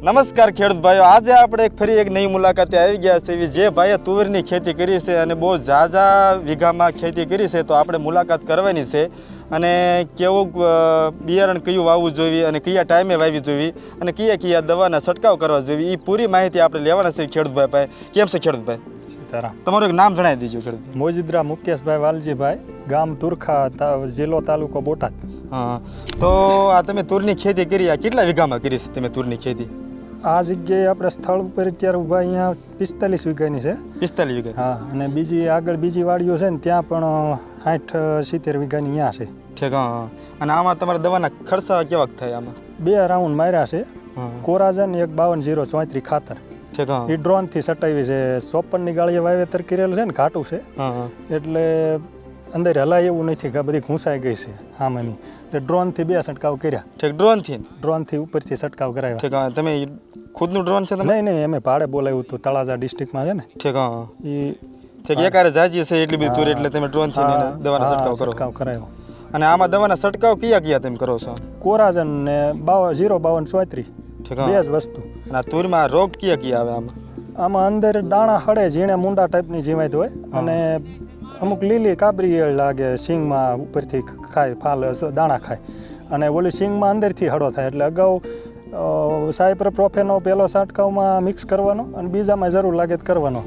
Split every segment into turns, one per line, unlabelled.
નમસ્કાર ખેડૂત ભાઈઓ આજે આપણે એક ફરી એક નવી મુલાકાતે આવી ગયા છે જે ભાઈએ તુવેરની ખેતી કરી છે અને બહુ ઝાઝા વીઘામાં ખેતી કરી છે તો આપણે મુલાકાત કરવાની છે અને કેવું બિયારણ કયું વાવવું જોઈએ અને કયા ટાઈમે વાવવી જોઈએ અને કયા કયા દવાના છંટકાવ કરવા જોઈએ એ પૂરી માહિતી આપણે લેવાના છે ખેડૂતભાઈ ભાઈ કેમ છે ખેડૂતભાઈ
સીતારામ.
તમારું એક નામ જણાવી દીજો ખેડૂત
મોજીદ્રા મુકેશભાઈ વાલજીભાઈ ગામ તુરખા તા- જિલ્લો તાલુકો બોટાદ.
હા તો આ તમે તુરની ખેતી કરી આ કેટલા વીઘામાં કરી છે તમે તુરની ખેતી?
આ જગ્યાએ આપણે સ્થળ ઉપર અત્યારે ઊભા અહીંયા પિસ્તાલીસ વીઘાની છે.
પિસ્તાલીસ વીઘા.
હા અને બીજી આગળ બીજી વાડીઓ છે ને ત્યાં પણ સાઠ સિત્તેર વીઘાની અહીંયા છે.
ઠીક હા અને આમાં તમારા દવાના ખર્ચા કેવા થાય આમાં?
બે રાઉન્ડ માર્યા છે. કોરાજન એક બાવન જીરો ચોત્રીસ ખાતર. એ ડ્રોનથી સટાવી છે. ચોપનની ગાળીએ વાવેતર કરેલું છે ને ઘાટું છે. એટલે અંદર હલાય એવું નથી કે બધી ઘૂંસાઈ ગઈ છે આમાંની એટલે ડ્રોનથી બે છંટકાવ કર્યા.
ઠીક ડ્રોનથી?
ડ્રોનથી ઉપરથી છંટકાવ કરાવ્યા.
ઠીક હા તમે ખુદનું ડ્રોન છે
નહીં નહીં અમે ભાડે બોલાવ્યું હતું તળાજા ડિસ્ટ્રિક્ટમાં છે ને.
ઠીક હા
એ
ઠીક એકારે જાજી છે એટલી બધી તુર એટલે તમે ડ્રોનથી દવાનો છંટકાવ કરો.
છંટકાવ કરાવ્યો
અને આમાં દવાના છંટકાવ કયા કયા તમે કરો છો?
કોરાજન ને બાવન ઝીરો બાવન ચોત્રીસ. બે જ વસ્તુ.
અને આ તુરમાં રોગ કયા કયા આવે આમાં?
આમાં અંદર દાણા હળે ઝીણે મુંડા ટાઈપની જીવાત હોય. અને અમુક લીલી કાબરી ઈયળ લાગે સિંગમાં ઉપરથી ખાય ફાલ દાણા ખાય. અને ઓલી સિંગમાં અંદરથી હળો થાય. એટલે અગાઉ સાયપર પ્રોફેનો પહેલો છંટકાવમાં મિક્સ કરવાનો અને બીજામાં જરૂર લાગે તો કરવાનો.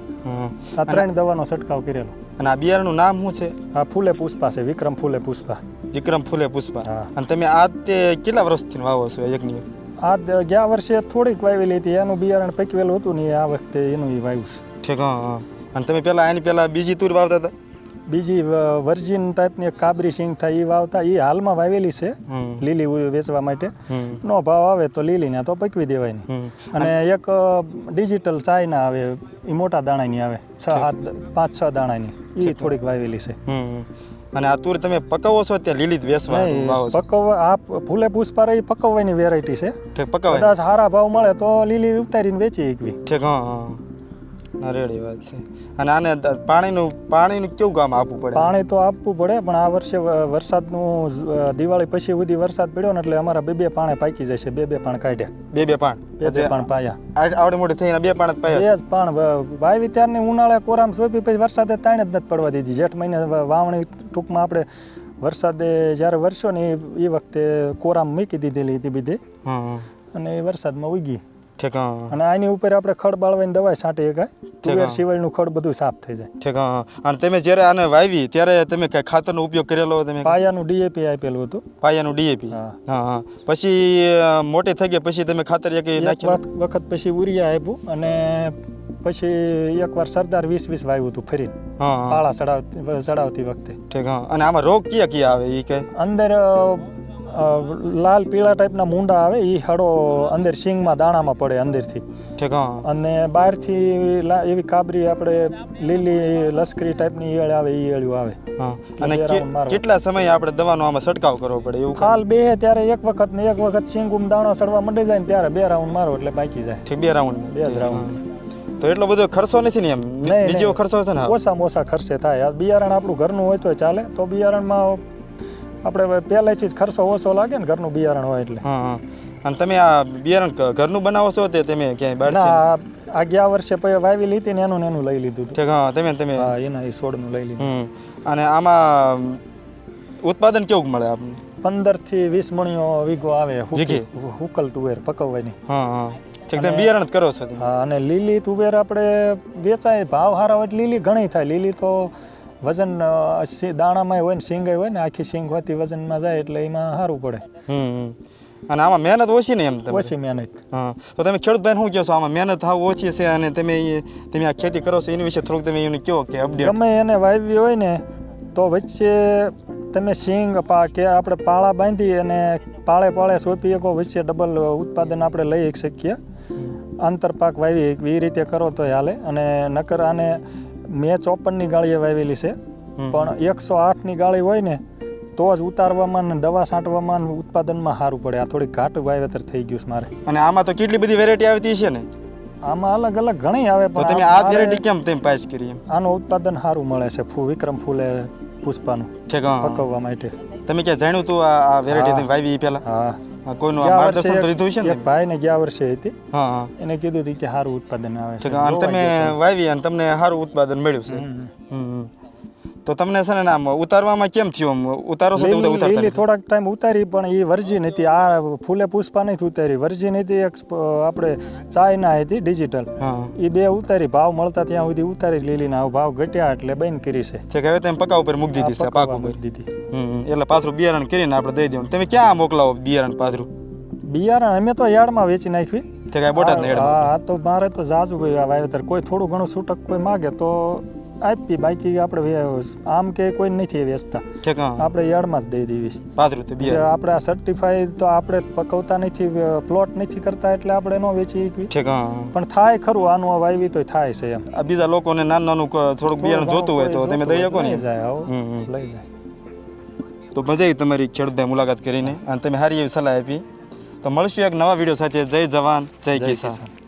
આ ત્રણ દવાનો છંટકાવ કરેલો.
અને આ બિયારણનું નામ શું છે?
આ ફૂલે પુષ્પા છે વિક્રમ ફૂલે પુષ્પા.
વિક્રમ ફૂલે પુષ્પા. અને તમે આ તે કેટલા વર્ષથી વાવો છો યજ્ઞ?
આ ગયા વર્ષે થોડીક વાવેલી હતી. એનું બિયારણ પકવેલું હતું ને આ વખતે એનું વાવ્યું છે.
ઠીક હા અને તમે પહેલાં એની પહેલાં બીજી તુર વાવતા હતા?
બીજી વર્જિન ટાઈપની એક કાબરી સિંગ થાય એ વાવતા એ હાલમાં વાવેલી છે લીલી વેચવા માટે. નો ભાવ આવે તો લીલીને તો પકવી
દેવાયની
અને એક ડિજિટલ ચાયના આવે એ મોટા દાણાની આવે છ સાત પાંચ છ દાણાની. એ થોડીક વાવેલી છે.
અને આ તુર તમે પકવો છો ત્યાં લીલી વેસવા
પકવવા આ ફૂલે પુષ્પા રહી પકવવાની વેરાયટી છે. કદાચ સારા ભાવ મળે તો લીલી ઉતારીને વેચી એકવી.
ઠીક હા. હા ના રેડી વાત છે. અને આને પાણીનું પાણીનું કેવું કામ આપવું પડે?
પાણી તો આપવું પડે પણ આ વર્ષે વરસાદનું દિવાળી પછી સુધી વરસાદ પડ્યો ને એટલે અમારા બે બે પાણે પાકી જશે બે બે પાણ કાઢ્યા.
બે બે પાણ?
બે બે પાણ પાયા.
આવડી મોટી થઈને બે પાણ પાયા
બે પાણ વાવી ત્યારની ઉનાળે કોરામ સોપી પછી વરસાદે તાણે જ નથી પડવા દીધી. જેઠ મહિને વાવણી ટૂંકમાં આપણે વરસાદે જ્યારે વરસ્યો ને એ વખતે કોરામ મૂકી દીધેલી હતી બીજી અને એ વરસાદમાં ઉગી
ઠીક
અને આની ઉપર આપણે ખડ બાળવાની દવા છાંટી શકાય. તુવેર. સિવાયનું ખડ બધું સાફ થઈ જાય.
ઠીક અને તમે જ્યારે આને વાવી ત્યારે તમે કઈ ખાતરનો ઉપયોગ કરેલો તમે
પાયાનું ડીએપી આપેલું હતું.
પાયાનું ડીએપી?
હા.
હા પછી મોટી થઈ ગઈ પછી તમે ખાતર એક નાખ્યું?
વખત પછી ઉરિયા આપ્યું અને પછી એકવાર સરદાર વીસ વીસ વાવ્યું હતું ફરી પાળા ચડાવતી ચડાવતી વખતે.
ઠીક અને આમાં રોગ કયા કયા આવે એ કઈ?
અંદર લાલ પીળા ટાઈપના મૂંડા આવે એ હળો અંદર શિંગમાં દાણામાં પડે અંદરથી. અને બહારથી એવી કાબરી આપણે લીલી લશ્કરી ટાઈપની ઈયળ આવે એ ઈયળિયું આવે.
હા. અને. કેટલા સમય આપણે દવાનો આમાં છંટકાવ કરવો પડે એવું?
ખાલ બે ત્યારે એક વખત ને એક વખત શિંગુમ દાણો સડવા મંડી જાય ને ત્યારે બે રાઉન્ડ મારો એટલે બાકી જાય.
બે રાઉન્ડ.
બે જ રાઉન્ડ.
તો એટલો બધો ખર્ચો નથી ને એમ? બીજો ખર્ચો છે ને?
ઓછામાં ઓછા ખર્ચે થાય. બિયારણ આપણું ઘરનું હોય તો ચાલે. તો બિયારણમાં આપણે પહેલેથી જ ખર્ચો ઓછો લાગે ને ઘરનું બિયારણ હોય એટલે.
હા અને તમે આ બિયારણ ઘરનું બનાવો છો તે તમે ક્યાંય બહાર
ના આ- ગયા વર્ષે પછી વાવી લીધી ને એનું ને એનું લઈ લીધું
ઠીક હા તમે તમે?
હા એના એ છોડનું લઈ લીધું.
અને આમાં ઉત્પાદન કેવું મળે આપણને
પંદરથી વીસ મણીઓ વીઘો આવે હુકલ તુવેર પકવવાની.
હા હા. બિયારણ જ કરો છો
હા અને લીલી તુવેર આપણે વેચાય ભાવ સારા હોય લીલી ઘણી થાય. લીલી તો વજન દાણામાં હોય ને સિંગ હોય ને આખી સિંગ હોતી વજનમાં જાય એટલે એમાં સારું પડે.
અને આમાં મહેનત ઓછી ને એમ તમે?
ઓછી મહેનત.
હા તો તમે ખેડૂત ભાઈ શું કહો છો? આમાં મહેનત હાવ ઓછી છે અને તમે તમે આ ખેતી કરો છો એની વિશે થોડુંક તમે એને કહો કે અપડેટ
તમે એને વાવી હોય ને તો વચ્ચે તમે સિંગ પા કે આપણે પાળા બાંધી અને પાળે પાળે સોંપી શકો વચ્ચે ડબલ ઉત્પાદન આપણે લઈ શકીએ. આંતરપાક વાવી એ રીતે કરો તો હાલે. અને નકર આને મેં ચોપનની ગાળીએ વાવેલી છે. પણ એકસો આઠની ગાળી હોય ને તો જ ઉતારવામાં ને દવા છાંટવામાં ને ઉત્પાદનમાં સારું પડે. આ થોડીક ઘાટ વાવેતર થઈ ગયું છે મારે.
અને આમાં તો કેટલી બધી વેરાયટી આવતી છે ને?
આમાં અલગ અલગ ઘણી આવે
પણ તમે
આ-
વેરાયટી કેમ તેમ પાસ કરી
આનું ઉત્પાદન સારું મળે છે. ફૂ વિક્રમ ફૂલે પુષ્પાનું પકવવા માટે.
તમે ક્યાં જાણ્યું તું આ વેરાયટી વાવી પહેલા?
હા,
કોઈનું માર્ગદર્શન
વર્ષે
તો લીધું છે ને?
ભાઈને ગયા વર્ષે હતી.
હા હા.
એને કીધું હતું કે સારું ઉત્પાદન આવે છે.
તમે વાવી અને તમને સારું ઉત્પાદન મળ્યું છે. તો તમને છે ને આમ ઉતારવામાં કેમ થયું આમ? ઉતારો છો તો ઉતારતા
લીલી થોડાક ટાઈમ ઉતારી પણ એ વર્જિન હતી. આ ફૂલે પુષ્પા નથી ઉતારી. વર્જિન હતી એક આપણે ચાઇના હતી ડિજિટલ એ બે ઉતારી ભાવ મળતા ત્યાં સુધી ઉતારી લીલીના. ભાવ ઘટ્યા એટલે બંધ કરી છે.
કે હવે તમે પકા ઉપર મૂકી દીધી છે પાક ઉપર.
મૂકી દીધી.
એટલે પાછું બિયારણ કરીને આપણે દઈ દેવાનું. તમે ક્યાં મોકલાવો બિયારણ પાછું
બિયારણ અમે તો યાર્ડમાં વેચી નાખવી
તે આ બોટાદ
હા તો મારે તો જાજુ ભાઈ વાવેતર. કોઈ થોડું ઘણું છૂટક કોઈ માગે તો આપી બાકી આપણે આમ કે કોઈ નથી વેચતા આપણે યાર્ડમાં જ દઈ દેવી છે. આપણે આ સર્ટિફાઈ તો આપણે પકવતા નથી પ્લોટ નથી કરતા એટલે આપણે ન વેચી. પણ થાય ખરું આનું વાવી તો થાય છે એમ.
આ બીજા લોકોને નાનું નાનું થોડુંક બિયારણ જોતું હોય તો તમે દઈ શકો ને
લઈ જાય. લઈ જાય.
તો મજા આવી તમારી ખેડૂતને મુલાકાત કરીને. અને તમે સારી એવી સલાહ આપી. તો મળશું એક નવા વીડિયો સાથે. જય જવાન જય
કિસાન.